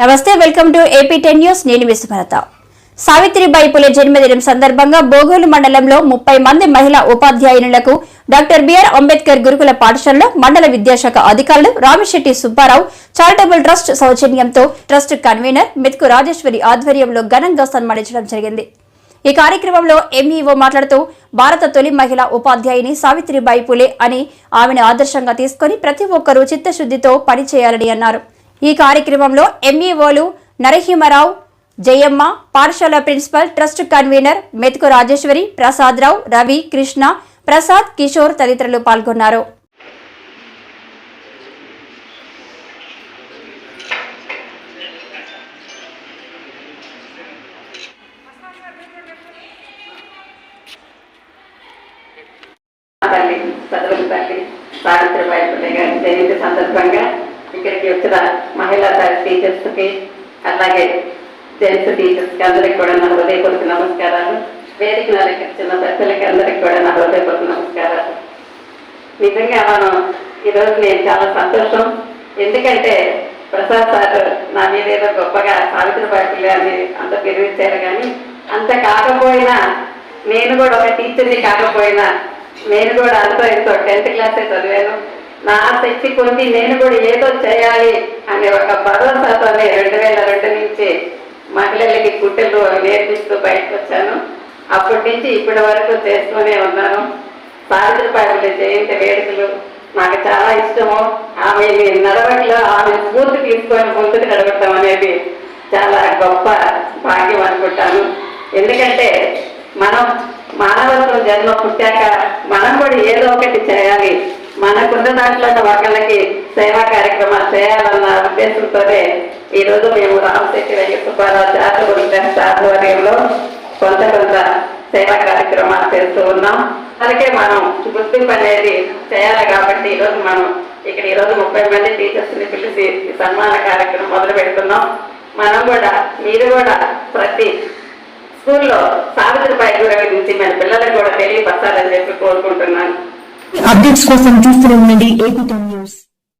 నమస్తే welcome to AP ten news. నేను విశ్వభరత సావిత్రిబాయి పులే జన్మదినం సందర్భంగా బోగోలు మండలంలో ముప్పై మంది మహిళా ఉపాధ్యాయునులకు డాక్టర్ బిఆర్ అంబేద్కర్ గురుకుల పాఠశాలలో మండల విద్యాశాఖ అధికారులు రామిశెట్టి సుబ్బారావు చారిటబుల్ ట్రస్ట్ సౌజన్యంతో ట్రస్ట్ కన్వీనర్ మెతుకు రాజేశ్వరి ఆధ్వర్యంలో ఘనంగా సన్మానించడం జరిగింది. ఈ కార్యక్రమంలో ఎంఈఓ మాట్లాడుతూ భారత తొలి మహిళా ఉపాధ్యాయుని సావిత్రిబాయి పులే అని ఆమెను ఆదర్శంగా తీసుకొని ప్రతి ఒక్కరూ చిత్తశుద్ధితో పనిచేయాలని అన్నారు. ఈ కార్యక్రమంలో ఎంఈఓలు నరసింహరావు జయమ్మ పాఠశాల principal trust convener Methuku Rajeshwari Prasad Rao Ravi Krishna Prasad Kishore తదితరులు పాల్గొన్నారు. తల్లి తల్లి సావిత్రిబాయి గారి జయంతి సందర్భంగా ఇక్కడికి వచ్చిన మహిళా టీచర్స్కి అలాగే జెంట్స్ టీచర్స్కి అందరికి కూడా నా హృదయపూర్వక నమస్కారాలు. వేదిక చిన్న పెద్దలకి అందరికి కూడా నా హృదయపూర్వక నమస్కారాలు. నిజంగా మనం ఈరోజు నేను చాలా సంతోషం. ఎందుకంటే ప్రసాద్ సార్ నా మీద ఏదో గొప్పగా సావిత్రిబాయి పుల్లే అని అంత గెలిపించారు కానీ అంత కాకపోయినా నేను కూడా ఒక టీచర్ని కాకపోయినా నేను కూడా అంతో ఎంతో టెన్త్ క్లాసే చదివాను. నా శక్తి కొద్ది నేను కూడా ఏదో చేయాలి అనే ఒక భరోసాతోనే రెండు వేల రెండు నుంచి మహిళలకి కుట్టెలు నేర్పిస్తూ బయటకు వచ్చాను. అప్పటి నుంచి ఇప్పటి వరకు చేస్తూనే ఉన్నాను. సావిత్రిపాయల జయంతి వేడుకలు నాకు చాలా ఇష్టము. ఆమె నడవట్లో ఆమె స్ఫూర్తి తీసుకొని ముందుకు నడవటం అనేది చాలా గొప్ప భాగ్యం అనుకుంటాను. ఎందుకంటే మనం మానవత్వం జన్మ పుట్టాక మనం కూడా ఏదో ఒకటి చేయాలి. మనకున్న దాంట్లో ఒకళ్ళకి సేవా కార్యక్రమాలు చేయాలన్న ఉద్దేశంతోనే ఈరోజు మేము రామశెట్టి వెంకట సుబ్బారావు చారిటబుల్ ట్రస్ట్ ఆధ్వర్యంలో కొంత కొంత సేవా కార్యక్రమాలు చేస్తూ ఉన్నాం. అందుకే మనం గుర్తింపు అనేది చేయాలి కాబట్టి ఈరోజు మనం ఇక్కడ ఈరోజు ముప్పై మంది టీచర్స్ని పిలిచి సన్మాన కార్యక్రమం మొదలు పెడుతున్నాం. మనం కూడా మీరు కూడా ప్రతి స్కూల్లో సావిత్రిబాయి గురించి మన పిల్లలకు కూడా తెలియపరచాలని చెప్పి కోరుకుంటున్నాను. అప్డేట్స్ కోసం చూస్తూనే ఉండండి. AP ten news.